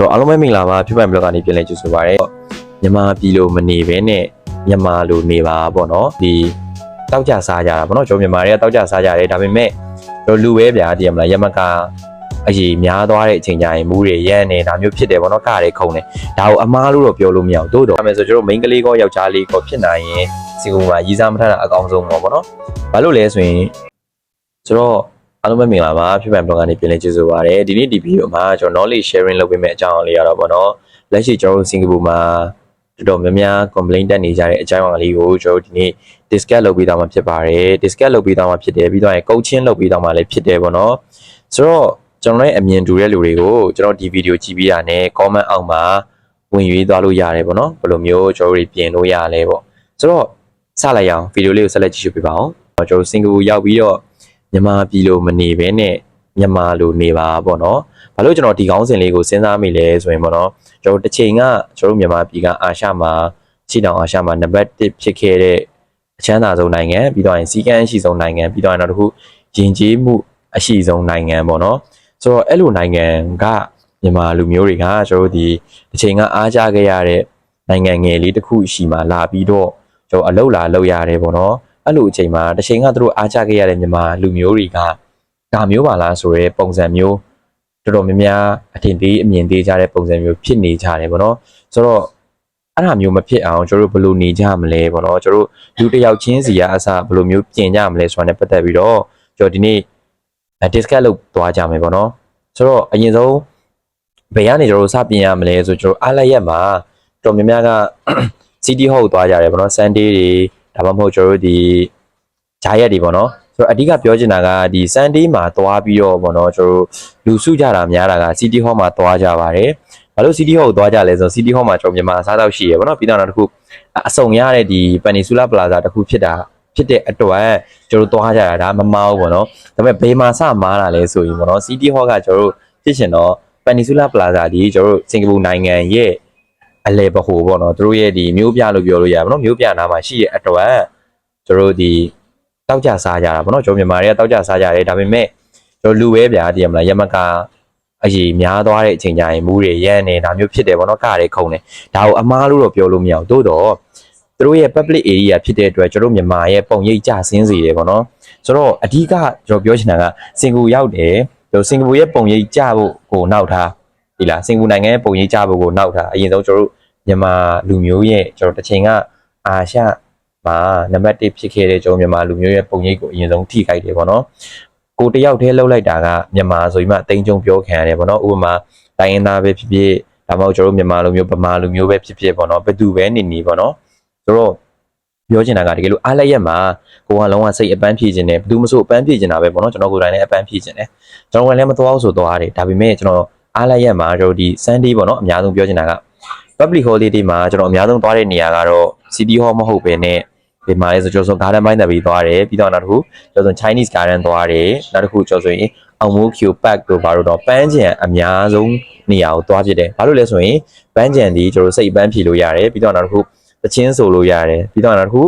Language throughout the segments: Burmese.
ဆိုတော့အားလုံးပဲမင်္ဂလာပါဖြစ်ပိုင်ဘလော့ကနေပြန်လည်ကြိုဆိုပါရစေမြန်မာပြည်လိုမနေဘဲနဲ့မြန်မာလိုနေပါပေါ့နော်ဒီတောက်ကြစားကြတာပေါ့နော်ကျွန်တော်မြန်မာတွေကတောက်ကြစားကြတယ်ဒါပေမဲ့တို့လူပဲဗျာတည်ရမလားယမကအကြီးများသွားတဲ့အချိန်ကျရင်မူးတွေရမ်းနေဒါမျိုးဖြစ်တယ်ပေါ့နော်ကတွေခုံနေဒါကိုအမားလို့တော့ပြောလို့မရဘူးတိုးတော့ဒါပေမဲ့ဆိုကျွန်တော် main ကလေးကောယောက်ျားလေးကောဖြစ်နိုင်ရင်စီကုံမှာရီးစားမထတာအကောင်းဆုံးပေါ့ပေါ့နော်ဘာလို့လဲဆိုရင်ဆိုတော့ အားလုံးပဲမင်္ဂလာပါဖြစ်ပန် blog ကနေပြန်လည်ကြိုဆိုပါရစေဒီနေ့ဒီဗီဒီယိုမှာကျွန်တော် knowledge sharing လုပ်ပေးမယ့်အကြောင်းအရာလေးရတော့ပေါ့နော်လက်ရှိကျွန်တော်တို့စင်ကာပူမှာတော်တော်များများ complaint တက်နေကြတဲ့အကြောင်းအရာလေးကိုကျွန်တော်ဒီနေ့ discuss လုပ်ပေးသွားမှာဖြစ်ပါတယ် discuss လုပ်ပေးသွားမှာဖြစ်တယ်ပြီးတော့ရင် coaching လုပ်ပေးသွားမှာလည်းဖြစ်တယ်ပေါ့နော်ဆိုတော့ကျွန်တော်ရဲ့အမြင်တူတဲ့လူတွေကိုကျွန်တော်ဒီဗီဒီယိုကြည့်ပြီးတာနဲ့ comment အောက်မှာဝင်ရွေးသွားလို့ရတယ်ပေါ့နော်ဘယ်လိုမျိုးကျွန်တော်တို့ပြင်လို့ရလဲပေါ့ဆိုတော့စလိုက်ရအောင်ဗီဒီယိုလေးကိုဆက်လက်ကြည့်ရှုပေးပါအောင်ကျွန်တော်တို့စင်ကာပူရောက်ပြီးတော့ မြန်မာပြည်လိုမနေဘဲနဲ့မြန်မာလိုနေပါပေါ့နော်။ဘာလို့ကျွန်တော်ဒီကောင်းစဉ်လေးကိုစဉ်းစားမိလဲဆိုရင်ပေါ့နော်။ကျွန်တော်တစ်ချိန်ကကျွန်တော်မြန်မာပြည်ကအာရှမှာရှိတောင်အာရှမှာနံပါတ်1ဖြစ်ခဲ့တဲ့အချမ်းသာဆုံးနိုင်ငံပြီးတော့ရင်စီကန်းအရှိဆုံးနိုင်ငံပြီးတော့နောက်တစ်ခုယဉ်ကျေးမှုအရှိဆုံးနိုင်ငံပေါ့နော်။ဆိုတော့အဲ့လိုနိုင်ငံကမြန်မာလူမျိုးတွေကကျွန်တော်တို့ဒီတစ်ချိန်ကအားကြခဲ့ရတဲ့နိုင်ငံငယ်လေးတစ်ခုရှိမှလာပြီးတော့ကျွန်တော်အလုပ်လာလုပ်ရတယ်ပေါ့နော်။ အဲ့လိုအချိန်မှာတစ်ချိန်ကသူတို့အားကြခဲ့ရတဲ့မြန်မာလူမျိုးတွေကဒါမျိုးပါလားဆိုရဲပုံစံမျိုးတော်တော်များများအထင်သေးအမြင်သေးကြတဲ့ပုံစံမျိုးဖြစ်နေကြတယ်ပေါ့နော်ဆိုတော့အဲ့ဒါမျိုးမဖြစ်အောင်ကျွန်တော်တို့ဘယ်လိုနေကြမလဲပေါ့နော်ကျွန်တော်တို့လူတစ်ယောက်ချင်းစီကအစဘယ်လိုမျိုးပြင်ကြမလဲဆိုတာနဲ့ပတ်သက်ပြီးတော့ကျွန်တော်ဒီနေ့ discuss လုပ်သွားကြမယ်ပေါ့နော်ဆိုတော့အရင်ဆုံးဘယ်ကနေကျွန်တော်တို့စပြင်ရမလဲဆိုကျွန်တော်အားလိုက်ရက်မှာတော်တော်များများက city hall ကိုသွားကြတယ်ပေါ့နော် sunday တွေ ဒါမှမဟုတ်ကျွန်တော်တို့ဒီဂျာရက်တွေပေါ့နော်ဆိုတော့အဓိကပြောချင်တာကဒီ sunday မှာသွားပြီးတော့ပေါ့နော်ကျွန်တော်တို့လူစုကြတာများတာက city hall မှာသွားကြပါတယ်ဘာလို့ city hall ကိုသွားကြလဲဆိုတော့ city hall မှာကျွန်တော်မြန်မာစားတော့ရှိရပေါ့နော်ပြီးတော့နောက်တစ်ခုအစုံရတဲ့ဒီ Peninsula Plaza တစ်ခုဖြစ်တာဖြစ်တဲ့အတွက်ကျွန်တော်တို့သွားကြတာဒါမမားဘူးပေါ့နော်ဒါပေမဲ့ဘေးမှာစမားတာလဲဆိုရင်ပေါ့နော် city hall ကကျွန်တော်တို့ဖြစ်ရှင်တော့ Peninsula Plaza ဒီကျွန်တော်တို့စင်ကာပူနိုင်ငံရဲ့ အလဲပဟိုပေါ့နော်သူတို့ရဲ့ဒီမျိုးပြလို့ပြောလို့ရပါဘောနော်မျိုးပြနာမှာရှိရဲ့အတွက်ကျွန်တော်တို့ဒီတောက်ကြစားကြတာပေါ့နော်ကျွန်တော်မြန်မာတွေကတောက်ကြစားကြတယ်ဒါပေမဲ့ကျွန်တော်လူပဲဗျာတည်ရမလားယမကအကြီးများသွားတဲ့အချိန်ကျရင်မူးတွေရမ်းနေဒါမျိုးဖြစ်တယ်ပေါ့နော်ကတွေခုံနေဒါကိုအမားလို့တော့ပြောလို့မရဘူးတိုးတော့သူတို့ရဲ့ public area ဖြစ်တဲ့အတွက်ကျွန်တော်မြန်မာရဲ့ပုံရိပ်ကြဆင်းစေတယ်ပေါ့နော်ဆိုတော့အဓိကကျွန်တော်ပြောချင်တာကစင်ကာပူရောက်တယ်ကျွန်တော်စင်ကာပူရဲ့ပုံရိပ်ကြဖို့ကိုနောက်ထား ဒီလားစင်ကာပူနိုင်ငံရဲ့ပုံရိပ်ကြဖို့ကိုနောက်ထားအရင်ဆုံးကျွန်တော်တို့မြန်မာလူမျိုးရဲ့ကျွန်တော်တစ်ချိန်ကအာရှမှာနံပါတ်1ဖြစ်ခဲ့တဲ့ကျွန်တော်မြန်မာလူမျိုးရဲ့ပုံရိပ်ကိုအရင်ဆုံးထိခိုက်တယ်ပေါ့နော်ကိုတယောက်တည်းလှုပ်လိုက်တာကမြန်မာဆိုပြီးမှအသိကြုံပြောခံရတယ်ပေါ့နော်ဥပမာတိုင်းရင်းသားပဲဖြစ်ဖြစ်ဒါမှမဟုတ်ကျွန်တော်တို့မြန်မာလူမျိုးဗမာလူမျိုးပဲဖြစ်ဖြစ်ပေါ့နော်ဘယ်သူပဲနေနေပေါ့နော်ဆိုတော့ပြောချင်တာကတကယ်လို့အားလက်ရက်မှာကိုကလုံးဝစိတ်အပန်းဖြည့်ခြင်းနဲ့ဘယ်သူမှမဆိုအပန်းဖြည့်ခြင်းတာပဲပေါ့နော်ကျွန်တော်ကိုယ်တိုင်လည်းအပန်းဖြည့်ခြင်းတယ်ကျွန်တော်ကလည်းမသွားဘူးဆိုသွားတယ်ဒါပေမဲ့ကျွန်တော် အားလက်ရက်မှာကျွန်တော်ဒီ Sunday ပေါ့နော်အများဆုံးပြောချင်တာက public holiday မှာကျွန်တော်အများဆုံးသွားတဲ့နေရာကတော့ city hall မဟုတ်ဘဲနဲ့ဒီမှာလဲဆိုကျော်စုံ garden ဘိုင်းတက်ပြီးသွားတယ်ပြီးတော့နောက်တစ်ခုကျော်စုံ Chinese garden သွားတယ်နောက်တစ်ခုကျော်စုံရင်အောင်မိုး Q park တို့ဘာလို့တော့ပန်းချံအများဆုံးနေရာကိုသွားဖြစ်တယ်ဘာလို့လဲဆိုရင်ပန်းချံဒီကျွန်တော်စိတ်ပန်းဖြေလို့ရတယ်ပြီးတော့နောက်တစ်ခုတချင်းဆိုလို့ရတယ်ပြီးတော့နောက်တစ်ခု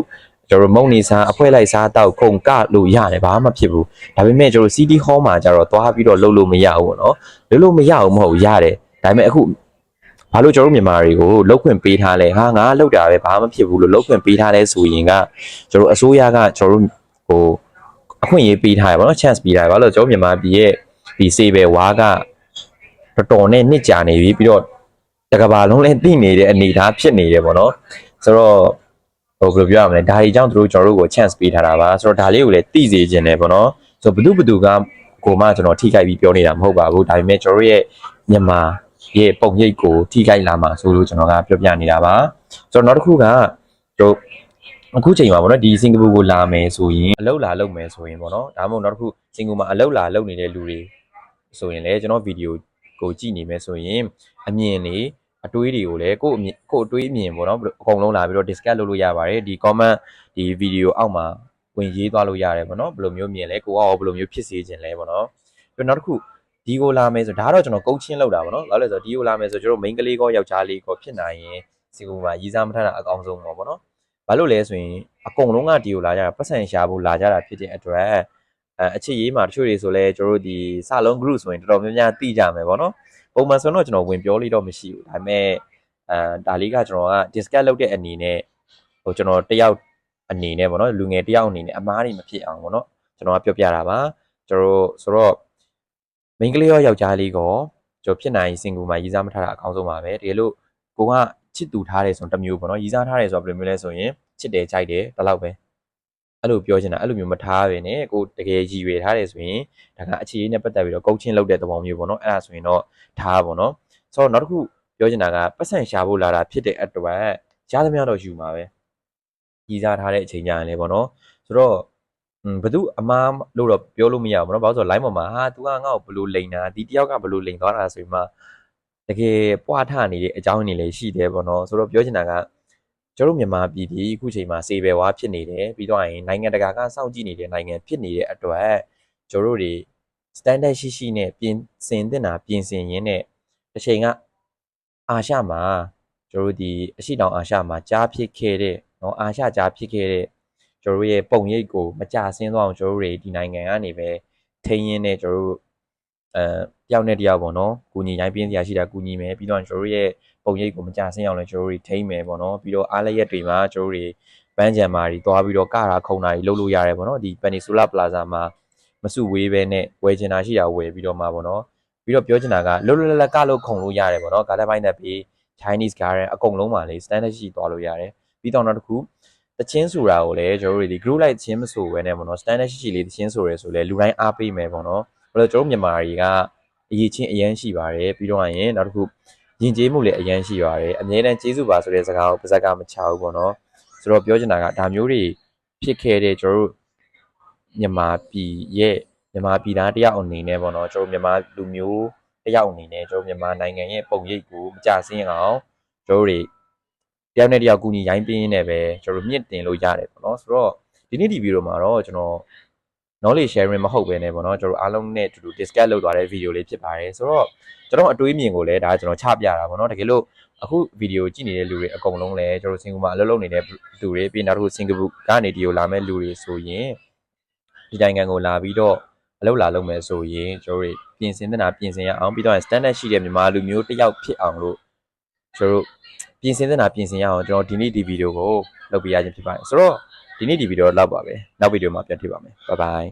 ကျွန်တော်မုံနေစားအဖွဲလိုက်စားတောက်ခုံကလို့ရတယ်ဘာမှမဖြစ်ဘူးဒါပေမဲ့ကျွန်တော် city hall မှာကျတော့သွားပြီးတော့လှုပ်လို့မရဘူးပေါ့နော်လှုပ်လို့မရဘူးမဟုတ်ရတယ်ဒါပေမဲ့အခုဘာလို့ကျွန်တော်တို့မြန်မာတွေကိုလောက်ခွင့်ပေးထားလဲဟာငါလောက်တာပဲဘာမှမဖြစ်ဘူးလို့လောက်ခွင့်ပေးထားလဲဆိုရင်ကကျွန်တော်အစိုးရကကျွန်တော်တို့ဟိုအခွင့်အရေးပေးထားရပါတော့ chance ပေးထားရဘာလို့ကျွန်တော်မြန်မာပြည်ရဲ့ဒီစေဘယ်ဝါကတော်တော်နဲ့နှစ်ကြာနေပြီပြီးတော့တကဘာလုံးလည်းသိနေတဲ့အနေအထားဖြစ်နေတယ်ပေါ့နော်ဆိုတော့ ဟိုဘယ်လိုပြောရမလဲဒါကြီးကြောင့်တို့ကျွန်တော်တို့ကို chance ပေးထားတာပါဆိုတော့ဒါလေးကိုလည်းသိစေခြင်းတယ်ပေါ့နော်ဆိုတော့ဘယ်သူဘယ်သူကကိုမှကျွန်တော်ထိခိုက်ပြီးပြောနေတာမဟုတ်ပါဘူးဒါပေမဲ့ကျွန်တော်ရဲ့မြန်မာရဲ့ပုံရိပ်ကိုထိခိုက်လာမှာဆိုလို့ကျွန်တော်ကပြောပြနေတာပါဆိုတော့နောက်တစ်ခုကတို့အခုချိန်မှာပေါ့နော်ဒီစင်ကာပူကိုလာမယ်ဆိုရင်အလုပ်လာလုပ်မယ်ဆိုရင်ပေါ့နော်ဒါမှမဟုတ်နောက်တစ်ခုစင်ကာပူမှာအလုပ်လာလုပ်နေတဲ့လူတွေဆိုရင်လည်းကျွန်တော်ဗီဒီယိုကိုကြည့်နေမယ်ဆိုရင်အမြင်တွေ အတွေးတွေကိုလည်းကိုယ့်အမြင်ကိုယ့်အတွေးအမြင်ပေါ့နော်အကုန်လုံးလာပြီးတော့ discuss လုပ်လို့ရပါတယ်ဒီ comment ဒီဗီဒီယိုအောက်မှာဝင်ရေးသွားလို့ရတယ်ပေါ့နော်ဘယ်လိုမျိုးမြင်လဲကိုကရောဘယ်လိုမျိုးဖြစ်စေခြင်းလဲပေါ့နော်ပြီးနောက်တစ်ခုဒီကိုလာမယ်ဆိုဒါကတော့ကျွန်တော်ကုတ်ချင်းလောက်တာပေါ့နော်ဘာလို့လဲဆိုတော့ဒီကိုလာမယ်ဆိုကျွန်တော် main ကလေးကောယောက်ျားလေးကောဖြစ်နိုင်ရင်စီကူမှာရီးစားမထတာအကောင်းဆုံးပေါ့ပေါ့နော်ဘာလို့လဲဆိုရင်အကုန်လုံးကဒီကိုလာကြတာပတ်စံရှာဖို့လာကြတာဖြစ်တဲ့အတွက်အဲအချစ်ရေးမှာတချို့တွေဆိုလဲကျွန်တော်တို့ဒီစလုံး group ဆိုရင်တော်တော်များများသိကြမယ်ပေါ့နော် ပုံမှန်ဆိုတော့ကျွန်တော်ဝင်ပြောလို့တော့မရှိဘူးဒါပေမဲ့အဲဒါလေးကကျွန်တော်က discuss လုပ်တဲ့အနေနဲ့ဟိုကျွန်တော်တယောက်အနေနဲ့ပေါ့နော်လူငယ်တယောက်အနေနဲ့အမားတွေမဖြစ်အောင်ပေါ့နော်ကျွန်တော်ကပြောပြတာပါကျွန်တော်ဆိုတော့မိန်းကလေးရောယောက်ျားလေးကောကျွန်တော်ဖြစ်နိုင်စင်ကူမှာရေးစားမထားတာအကောင်းဆုံးပါပဲတကယ်လို့ကိုကချစ်သူထားတယ်ဆိုတော့တစ်မျိုးပေါ့နော်ရေးစားထားတယ်ဆိုတော့ဘယ်လိုမျိုးလဲဆိုရင်ချစ်တယ်ကြိုက်တယ်ဒါတော့ပဲ အဲ့လိုပြောချင်တာအဲ့လိုမျိုးမထားပဲねကိုတကယ်ရည်ရွယ်ထားတယ်ဆိုရင်ဒါကအခြေအနေနဲ့ပတ်သက်ပြီးတော့ကုတ်ချင်းလုပ်တဲ့သဘောမျိုးပေါ့နော်အဲ့ဒါဆိုရင်တော့ထားပါပေါ့နော်ဆိုတော့နောက်တစ်ခုပြောချင်တာကပတ်စံရှာဖို့လာတာဖြစ်တဲ့အတွက်ရသမျှတော့ယူမှာပဲရည်စားထားတဲ့အချိန်ကြရင်လေပေါ့နော်ဆိုတော့ อืมဘသူအမားလို့တော့ပြောလို့မရဘူးเนาะဘာလို့ဆိုတော့ line ပေါ်မှာဟာ तू ကငါ့ကိုဘလို့လိန်တာဒီတယောက်ကဘလို့လိန်သွားတာဆိုရင်မှတကယ်ပွားထနေတဲ့အကြောင်းတွေလည်းရှိတယ်ပေါ့နော်ဆိုတော့ပြောချင်တာက ကျွန်တော်တို့မြန်မာပြည်ဒီအခုချိန်မှာစေဘယ်ဝါဖြစ်နေတယ်ပြီးတော့ရင်နိုင်ငံတကာကစောင့်ကြည့်နေတဲ့နိုင်ငံဖြစ်နေတဲ့အတွက်ကျွန်တော်တို့တွေ standard ရှိရှိနဲ့ပြင်ဆင်တင်တာပြင်ဆင်ရင်းနဲ့တစ်ချိန်ကအာရှမှာကျွန်တော်တို့ဒီအရှိတောင်အာရှမှာကြားဖြစ်ခဲ့တဲ့เนาะအာရှကြားဖြစ်ခဲ့တဲ့ ကျွန်တော်တို့ရဲ့ပုံရိပ်ကိုမကြဆင်းသွားအောင်ကျွန်တော်တို့တွေဒီနိုင်ငံကနေပဲထိန်းရင်းနဲ့ကျွန်တော်တို့ အဲတယောက်နဲ့တယောက်ပေါ့နော်။ကုညီရိုင်းပြင်းစရာရှိတာကုညီမယ်ပြီးတော့ကျွန်တော်တို့ရဲ့ပုံရိပ်ကိုမကြဆင်းအောင်လည်းကျွန်တော်တို့တွေထိန်းမယ်ပေါ့နော်။ပြီးတော့အားလျက်တွေမှာကျွန်တော်တို့တွေပန်းချံမာတွေသွားပြီးတော့ကတာခုံတာတွေလုပ်လို့ရတယ်ပေါ့နော်။ဒီ Peninsula Plaza မှာမစုဝေးပဲနဲ့ဝယ်ချင်တာရှိတာဝယ်ပြီးတော့မှာပေါ့နော်။ပြီးတော့ပြောချင်တာကလွတ်လွတ်လပ်လပ်ကလို့ခုံလို့ရတယ်ပေါ့နော်။ကားတစ်ပိုင်းနဲ့ပြီး Chinese garden အကုန်လုံးပါလေ standard ရှိသွားလို့ရတယ်။ပြီးတော့နောက်တစ်ခုတချင်းဆိုတာကိုလည်းကျွန်တော်တို့ဒီ group like တချင်းမဆိုဘဲနဲ့ပေါ့နော် standard ရှိရှိလေးတချင်းဆိုရဲဆိုလဲလူတိုင်းအားပေးမယ်ပေါ့နော် ဘာလို့ကျွန်တော်မြန်မာတွေကအရေးချင်းအရန်ရှိပါတယ်ပြီးတော့ရင်နောက်တစ်ခုယဉ်ကျေးမှုလည်းအရန်ရှိပါတယ်အမြဲတမ်းကျေးဇူးပါဆိုတဲ့စကားကိုပါဇက်ကမချဘူးပေါ့နော်ဆိုတော့ပြောချင်တာကဒါမျိုးတွေဖြစ်ခဲ့တဲ့ကျွန်တော်တို့မြန်မာပြည်ရဲ့မြန်မာပြည်သားတယောက်အနေနဲ့ပေါ့နော်ကျွန်တော်မြန်မာလူမျိုးတယောက်အနေနဲ့ကျွန်တော်မြန်မာနိုင်ငံရဲ့ပုံရိပ်ကိုမကြဆင်းအောင်ကျွန်တော်တို့တွေတယောက်နဲ့တယောက်ကူညီရိုင်းပြင်းနေပဲကျွန်တော်တို့မြင့်တင်လို့ရတယ်ပေါ့နော်ဆိုတော့ဒီနေ့ဒီဗီဒီယိုမှာတော့ကျွန်တော် knowledge sharing မဟုတ်ပဲねပေါ့နော်ကျွန်တော်အားလုံးနဲ့အတူတူ discuss လုပ်သွားတဲ့ဗီဒီယိုလေးဖြစ်ပါတယ်ဆိုတော့ကျွန်တော်အတွေးမြင်ကိုလည်းဒါကျွန်တော်ချပြတာပေါ့နော်တကယ်လို့အခုဗီဒီယိုကြည့်နေတဲ့လူတွေအကုန်လုံးလည်းကျွန်တော်စင်ကာပူမှာအလုပ်လုပ်နေတဲ့လူတွေပြီးနောက်တစ်ခုစင်ကာပူကနေဒီကိုလာမဲ့လူတွေဆိုရင်ဒီနိုင်ငံကိုလာပြီးတော့အလုပ်လာလုပ်မယ်ဆိုရင်ကျွန်တော်တို့ပြင်ဆင်တဲ့နာပြင်ဆင်ရအောင်ပြီးတော့ standard ရှိတဲ့မြန်မာလူမျိုးတစ်ယောက်ဖြစ်အောင်လို့ကျွန်တော်တို့ပြင်ဆင်သင့်တာပြင်ဆင်ရအောင်ကျွန်တော်ဒီနေ့ဒီဗီဒီယိုကိုလုပ်ပြရခြင်းဖြစ်ပါတယ်ဆိုတော့ ဒီနေ့ဒီဗီဒီယိုတော့လောက်ပါပဲနောက်ဗီဒီယိုမှာပြန်တွေ့ပါမယ်ဘိုင်ဘိုင်